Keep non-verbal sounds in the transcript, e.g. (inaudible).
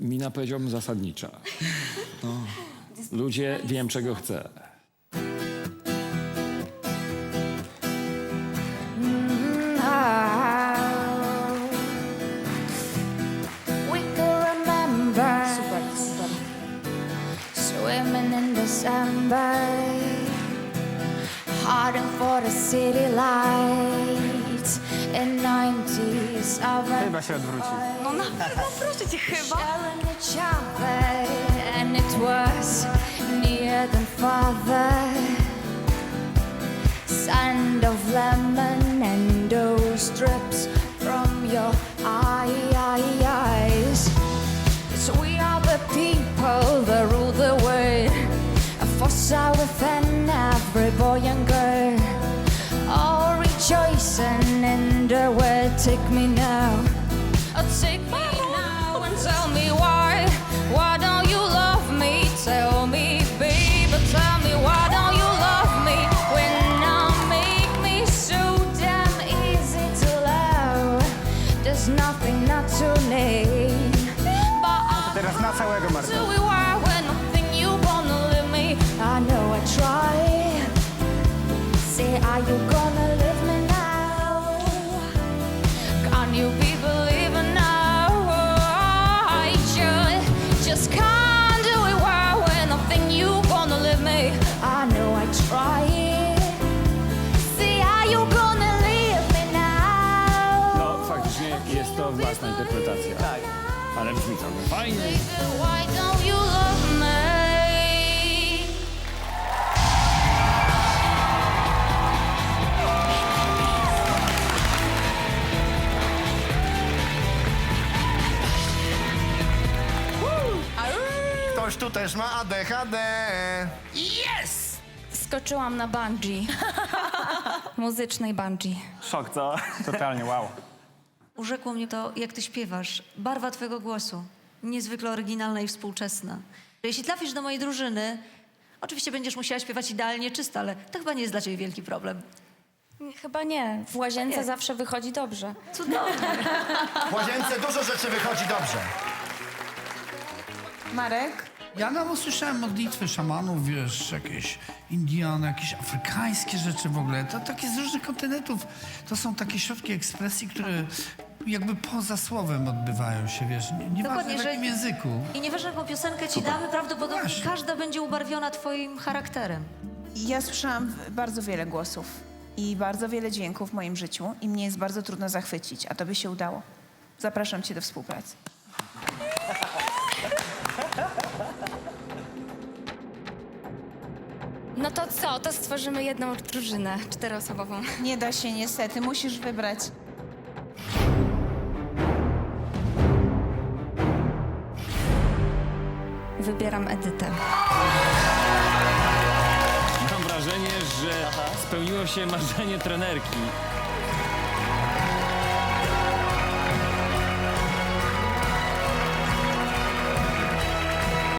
mina powiedziałbym zasadnicza. No. Ludzie, wiem czego chcę. Remember Super, super. swimming in December, hiding for the city 90s. Chyba się odwróci. No na pewno, proszę cię, chyba. Sharing each other, and it was near than farther. Sand of lemon and those drips from your eyes. Yes, we are the people that rule the world. A force out within every boy and girl. Take me now. Oh, take me now and tell me why. Why don't you love me? Tell me, baby, tell me why don't you love me when I make me so damn easy to love? There's nothing not to name, but I Teraz na całego Marka. do it why when nothing you wanna leave me. I know I try. Say, are you własna interpretacja. Tak. Ale brzmi całkiem fajnie. Ktoś tu też ma ADHD. Skoczyłam na bungee. (laughs) Muzycznej bungee. Szok, co? Totalnie, wow. Urzekło mnie to, jak ty śpiewasz. Barwa twojego głosu. Niezwykle oryginalna i współczesna. Jeśli trafisz do mojej drużyny, oczywiście będziesz musiała śpiewać idealnie czysto, ale to chyba nie jest dla ciebie wielki problem. Chyba nie. W łazience Nie. zawsze wychodzi dobrze. Cudownie. W łazience dużo rzeczy wychodzi dobrze. Marek? Ja tam usłyszałem modlitwy szamanów, wiesz, jakieś Indian, jakieś afrykańskie rzeczy w ogóle. To takie z różnych kontynentów. To są takie środki ekspresji, które jakby poza słowem odbywają się, wiesz. Nie, nieważne Dokładnie, w że- jakim języku. I nieważne jaką piosenkę ci damy, prawdopodobnie Właśnie. każda będzie ubarwiona twoim charakterem. Ja słyszałam bardzo wiele głosów i bardzo wiele dźwięków w moim życiu i mnie jest bardzo trudno zachwycić, a to by się udało. Zapraszam cię do współpracy. To co? To stworzymy jedną drużynę czteroosobową. Nie da się niestety, musisz wybrać. Wybieram Edytę. Mam wrażenie, że spełniło się marzenie trenerki.